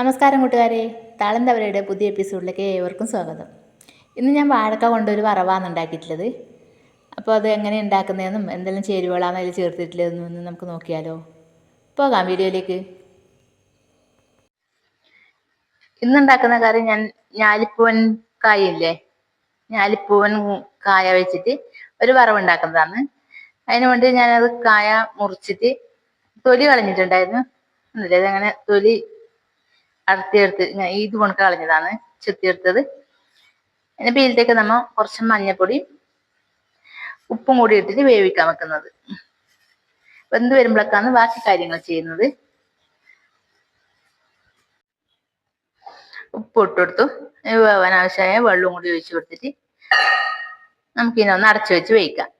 നമസ്കാരം കൂട്ടുകാരെ. താളന്തവരയുടെ പുതിയ എപ്പിസോഡിലേക്ക് ഏവർക്കും സ്വാഗതം. ഇന്ന് ഞാൻ വാഴക്ക കൊണ്ടൊരു വറവാണ് ഉണ്ടാക്കിയിട്ടുള്ളത്. അപ്പോൾ അത് എങ്ങനെ ഉണ്ടാക്കുന്നതെന്നും എന്തെല്ലാം ചേരുവകളാണ് അതിൽ ചേർത്തിട്ടുള്ളതെന്നും ഒന്ന് നമുക്ക് നോക്കിയാലോ. പോകാം വീഡിയോയിലേക്ക്. ഇന്ന് ഉണ്ടാക്കുന്ന കറി ഞാൻ ഞാലിപ്പൂവൻ കായില്ലേ ഞാലിപ്പൂവൻ കായ വെച്ചിട്ട് ഒരു വറവ് ഉണ്ടാക്കുന്നതാണ്. അതിന് വേണ്ടി ഞാനത് കായ മുറിച്ചിട്ട് തൊലി കളഞ്ഞിട്ടുണ്ടായിരുന്നു. എന്നിട്ട് അതങ്ങനെ തൊലി അടത്തിയെടുത്ത് ഞാൻ ഇത് കൊണക്ക് കളഞ്ഞതാണ്. ചെത്തിയെടുത്തത് പിന്നെ പീലത്തേക്ക് നമ്മൾ കുറച്ച് മഞ്ഞപ്പൊടി ഉപ്പും കൂടി ഇട്ടിട്ട് വേവിക്കാൻ വെക്കുന്നത്. വെന്ത് വരുമ്പോഴൊക്കെയാണ് ബാക്കി കാര്യങ്ങൾ ചെയ്യുന്നത്. ഉപ്പ് ഇട്ടെടുത്തു വേവാൻ ആവശ്യമായ വെള്ളവും കൂടി ഒഴിച്ചു കൊടുത്തിട്ട് നമുക്കിനി അടച്ചു വെച്ച് വേവിക്കാം.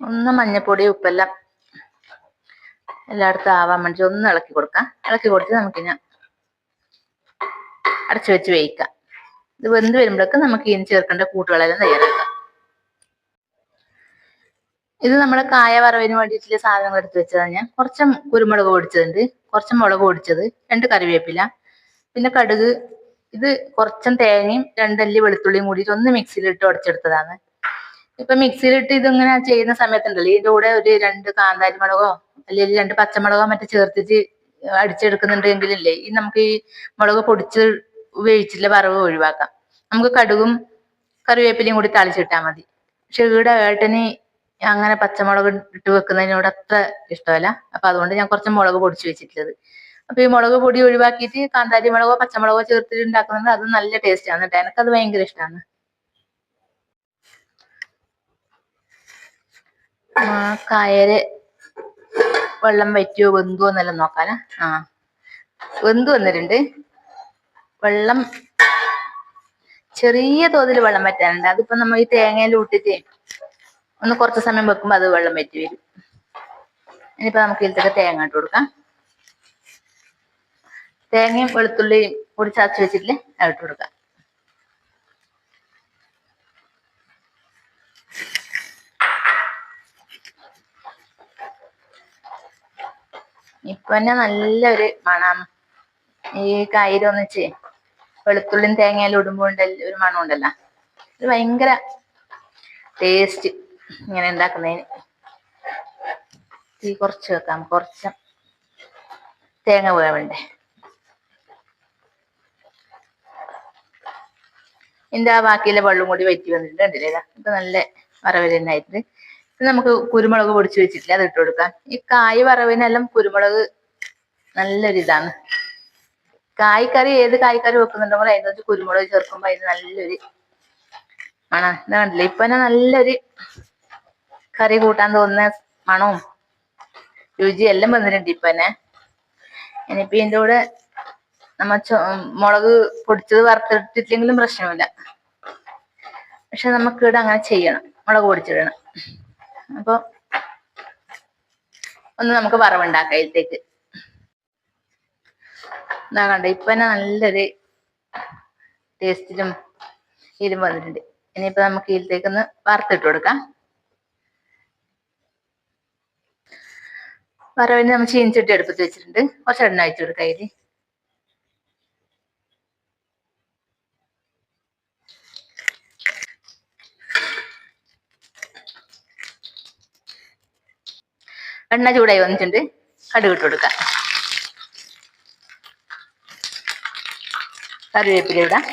ഒന്ന് മഞ്ഞപ്പൊടി ഉപ്പെല്ലാം എല്ലായിടത്തും ആവാൻ വേണ്ടി ഒന്ന് ഇളക്കി കൊടുക്കാം. ഇളക്കി കൊടുത്ത് നമുക്കിനി അടച്ചു വെച്ച് വേവിക്കാം. ഇത് വെന്ത് വരുമ്പോഴേക്കും നമുക്ക് ഇനി ചേർക്കേണ്ട കൂട്ടുകളെല്ലാം തയ്യാറാക്കാം. ഇത് നമ്മുടെ കായ വറവിന് വേണ്ടിയിട്ടുള്ള സാധനങ്ങൾ എടുത്ത് വെച്ചതാണ് ഞാൻ. കുറച്ച് കുരുമുളക് പൊടിച്ചതുണ്ട്. കുറച്ച് മുളക് പൊടിച്ചത്. രണ്ട് കറിവേപ്പില. പിന്നെ കടുക്. ഇത് കുറച്ചും തേങ്ങയും രണ്ടല്ലി വെളുത്തുള്ളിയും കൂടിയിട്ട് ഒന്ന് മിക്സിയിലിട്ട് ഉടച്ചെടുത്തതാണ്. ഇപ്പൊ മിക്സിയിലിട്ട് ഇതിങ്ങനെ ചെയ്യുന്ന സമയത്തുണ്ടല്ലോ. ഇതിന്റെ കൂടെ ഒരു രണ്ട് കാന്താരി മുളകോ അല്ലെങ്കിൽ രണ്ട് പച്ചമുളകോ മറ്റോ ചേർത്തിട്ട് അടിച്ചെടുക്കുന്നുണ്ടെങ്കിലല്ലേ ഈ നമുക്ക് ഈ മുളക് പൊടിച്ച് ഉപയോഗിച്ചിട്ടുള്ള വറവ് ഒഴിവാക്കാം. നമുക്ക് കടുകും കറിവേപ്പിലയും കൂടി തളിച്ചിട്ടാൽ മതി. പക്ഷെ ഈട ഏട്ടന് അങ്ങനെ പച്ചമുളക് ഇട്ട് വെക്കുന്നതിനോട് അത്ര ഇഷ്ടമല്ല. അപ്പൊ അതുകൊണ്ട് ഞാൻ കുറച്ച് മുളക് പൊടിച്ചു വെച്ചിട്ടുള്ളത്. അപ്പൊ ഈ മുളക് പൊടി ഒഴിവാക്കിയിട്ട് കാന്താരി മുളകോ പച്ചമുളകോ ചേർത്തിട്ട് ഉണ്ടാക്കുന്നത് അത് നല്ല ടേസ്റ്റ് ആണ് കേട്ടോ. എനിക്കത് ഭയങ്കര ഇഷ്ടമാണ് കായര് വെള്ളം വറ്റിയോ വെന്തുവോ എന്നെല്ലാം നോക്കാനാ? ആ. വെന്തു വന്നിട്ടുണ്ട്. വെള്ളം ചെറിയ തോതിൽ വെള്ളം വറ്റാനുണ്ട്. അതിപ്പോ നമ്മൾ ഈ തേങ്ങയിൽ ഇട്ടിട്ട് ഒന്ന് കുറച്ച് സമയം വെക്കുമ്പോൾ അത് വെള്ളം വറ്റി വരും. ഇനിയിപ്പോ നമുക്ക് ഇതിലത്തെ തേങ്ങ ഇട്ട് കൊടുക്കാം. തേങ്ങയും വെളുത്തുള്ളിയും കൂടി ചതച്ച് വെച്ചിട്ടില്ലേ? അത് ഇട്ട് കൊടുക്കാം. ഇപ്പൊ തന്നെ നല്ലൊരു മണം ഈ കയ്യിൽ ഒന്നിച്ച് വെളുത്തുള്ളിയും തേങ്ങയിലും ഇടുമ്പോൾ ഒരു മണം ഉണ്ടല്ലോ. ഇത് ഭയങ്കര ടേസ്റ്റ് ഇങ്ങനെ ഉണ്ടാക്കുന്നതിന് തീ കുറച്ച് വെക്കാം. കുറച്ച് തേങ്ങ വേവണ്ടേ? ഇതിന്റെ ആ ബാക്കിയിലെ വെള്ളം കൂടി വറ്റി വന്നിട്ടുണ്ട് കണ്ടില്ലേ? ഇതാ. ഇത് നല്ല വറവിൽ നമുക്ക് കുരുമുളക് പൊടിച്ചു വെച്ചിട്ടില്ല അത് കൊടുക്കാം. ഈ കായ് വറവിനെല്ലാം കുരുമുളക് നല്ലൊരിതാണ്. കായ്ക്കറി ഏത് കായ്ക്കറി വെക്കുന്നുണ്ടെങ്കിൽ അതിനകത്ത് കുരുമുളക് ചേർക്കുമ്പോൾ അതിന് നല്ലൊരു മണം. എന്താ കണ്ടില്ലേ ഇപ്പൊ തന്നെ നല്ലൊരു കറി കൂട്ടാൻ തോന്നുന്ന മണവും രുചി എല്ലാം വന്നിട്ടുണ്ട് ഇപ്പൊ തന്നെ. ഇനിയിപ്പോ ഇതിന്റെ കൂടെ നമ്മ മുളക് പൊടിച്ചത് വറുത്തിട്ടില്ലെങ്കിലും പ്രശ്നമില്ല. പക്ഷെ നമുക്ക് ഇവിടെ അങ്ങനെ ചെയ്യണം മുളക് പൊടിച്ചിടണം. അപ്പൊ ഒന്ന് നമുക്ക് വറവുണ്ടാക്കാം ഇതിലേക്ക് എന്താ കണ്ട ഇപ്പൊ തന്നെ നല്ലൊരു ടേസ്റ്റിലും ഇതിലും വന്നിട്ടുണ്ട്. ഇനിയിപ്പോ നമുക്ക് ഇതിലേക്ക് ഒന്ന് വറുത്തിട്ട് കൊടുക്കാം. വറവിന് നമ്മൾ ചീനിച്ചിട്ട് അടുപ്പത്ത് വെച്ചിട്ടുണ്ട്. കുറച്ച് എണ്ണ അയച്ചു കൊടുക്കാം ഇതിൽ എണ്ണ ചൂടായി വന്നിട്ടുണ്ട്. കടുക് ഇട്ട് കൊടുക്കാം. കറിവേപ്പില ഇടാം.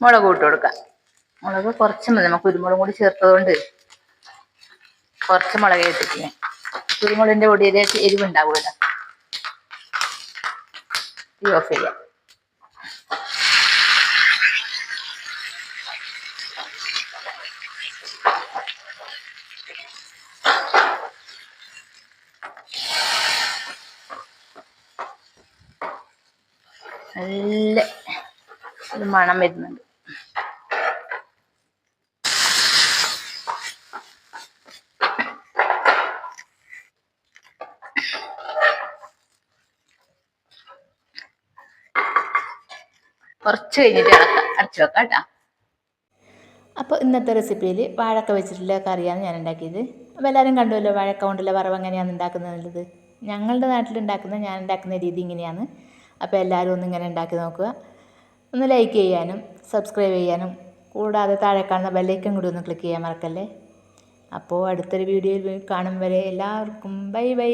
മുളക് ഇട്ട് കൊടുക്കാം. മുളക് കുറച്ച് മതി. നമുക്ക് കുരുമുളകും കൂടി ചേർത്തതുകൊണ്ട് കുറച്ച് മുളക് ഇട്ടിട്ട് കുരുമുളകിന്റെ പൊടിയിലേക്ക് എരിവുണ്ടാവുമല്ലോ തീ ഓഫ് ചെയ്യാം. നല്ല മണം വരുന്നുണ്ട്. കുറച്ച് കഴിഞ്ഞിട്ട് അടച്ചു വെക്കാം കേട്ടോ. അപ്പോൾ ഇന്നത്തെ റെസിപ്പിയിൽ വാഴക്ക വെച്ചിട്ടുള്ള കറിയാണ് ഞാൻ ഉണ്ടാക്കിയത്. അപ്പോൾ എല്ലാവരും കണ്ടുമല്ലോ വാഴക്ക കൊണ്ടുള്ള വറവ് എങ്ങനെയാണ് ഉണ്ടാക്കുന്നത് ഞങ്ങളുടെ നാട്ടിൽ ഉണ്ടാക്കുന്ന ഞാൻ ഉണ്ടാക്കുന്ന രീതി ഇങ്ങനെയാണ്. അപ്പോൾ എല്ലാവരും ഒന്ന് ഇങ്ങനെ ഉണ്ടാക്കി നോക്കുക. ഒന്ന് ലൈക്ക് ചെയ്യാനും സബ്സ്ക്രൈബ് ചെയ്യാനും കൂടാതെ താഴെ കാണുന്ന ബെല്ലൈക്കൻ കൂടി ഒന്ന് ക്ലിക്ക് ചെയ്യാൻ മറക്കല്ലേ? അപ്പോൾ അടുത്തൊരു വീഡിയോയിൽ കാണും വരെ എല്ലാവർക്കും ബൈ ബൈ